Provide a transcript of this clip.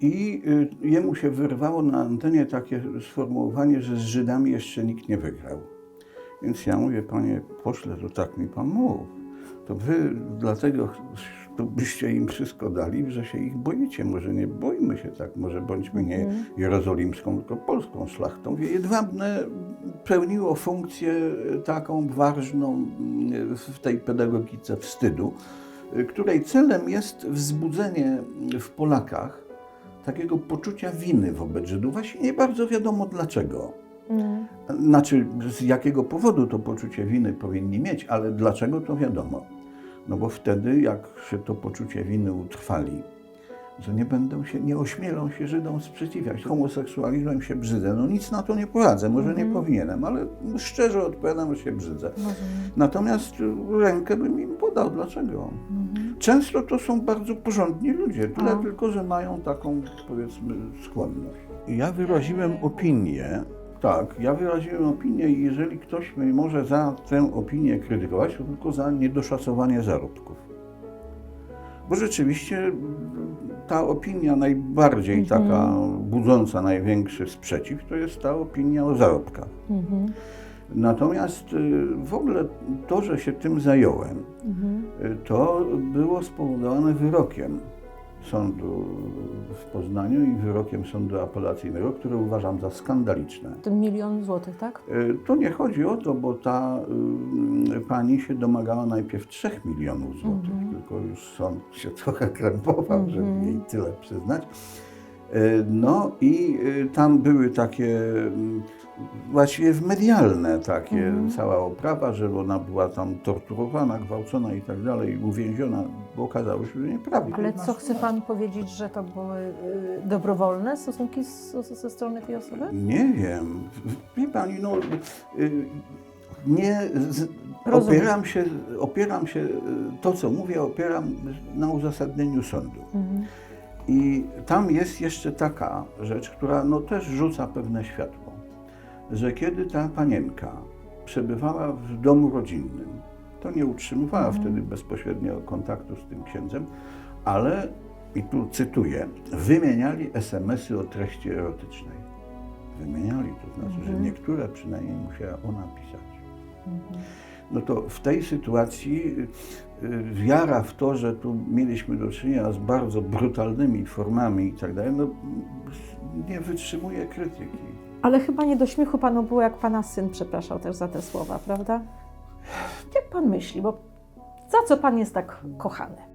I y, jemu się wyrwało na antenie takie sformułowanie, że z Żydami jeszcze nikt nie wygrał. Więc ja mówię, panie pośle, to tak mi pan mów. To wy dlatego to byście im wszystko dali, że się ich boicie. Może nie boimy się tak, może bądźmy nie jerozolimską, tylko polską szlachtą. Jedwabne pełniło funkcję taką ważną mm, w tej pedagogice wstydu, y, której celem jest wzbudzenie w Polakach takiego poczucia winy wobec Żydów. Właśnie nie bardzo wiadomo dlaczego. Znaczy, z jakiego powodu to poczucie winy powinni mieć, ale dlaczego to wiadomo. No bo wtedy, jak się to poczucie winy utrwali, że nie będą się, nie ośmielą się Żydom sprzeciwiać. Homoseksualizmem się brzydzę. No nic na to nie poradzę, może nie powinienem, ale szczerze odpowiadam, że się brzydzę. Natomiast rękę bym im podał. Dlaczego? Często to są bardzo porządni ludzie, tyle A. tylko, że mają taką, powiedzmy, skłonność. Ja wyraziłem opinię, tak, ja wyraziłem opinię i jeżeli ktoś mnie może za tę opinię krytykować, to tylko za niedoszacowanie zarobków. Bo rzeczywiście mm, ta opinia najbardziej taka budząca największy sprzeciw, to jest ta opinia o zarobkach. Natomiast y, w ogóle to, że się tym zająłem, y, to było spowodowane wyrokiem sądu w Poznaniu i wyrokiem sądu apelacyjnego, które uważam za skandaliczne. Ten milion złotych, tak? Y, To nie chodzi o to, bo ta y, pani się domagała najpierw 3 milionów złotych, tylko już sąd się trochę krępował, żeby jej tyle przyznać. Y, No i y, tam były takie mm, właściwie medialne takie, cała oprawa, że ona była tam torturowana, gwałcona i tak dalej, uwięziona, bo okazało się, że nieprawda. Ale co chce pan powiedzieć, że to były y, dobrowolne stosunki z, ze strony tej osoby? Nie wiem. Wie pani, no y, nie Rozumiem. opieram się, opieram się, y, to co mówię, opieram na uzasadnieniu sądu. Mhm. I tam jest jeszcze taka rzecz, która no też rzuca pewne światło, że kiedy ta panienka przebywała w domu rodzinnym, to nie utrzymywała wtedy bezpośrednio kontaktu z tym księdzem, ale, i tu cytuję, wymieniali SMS-y o treści erotycznej. Wymieniali, to znaczy, że niektóre przynajmniej musiała ona pisać. No to w tej sytuacji y, wiara w to, że tu mieliśmy do czynienia z bardzo brutalnymi formami i tak dalej, no nie wytrzymuje krytyki. Ale chyba nie do śmiechu panu było, jak pana syn przepraszał też za te słowa, prawda? Jak pan myśli, bo za co pan jest tak kochany?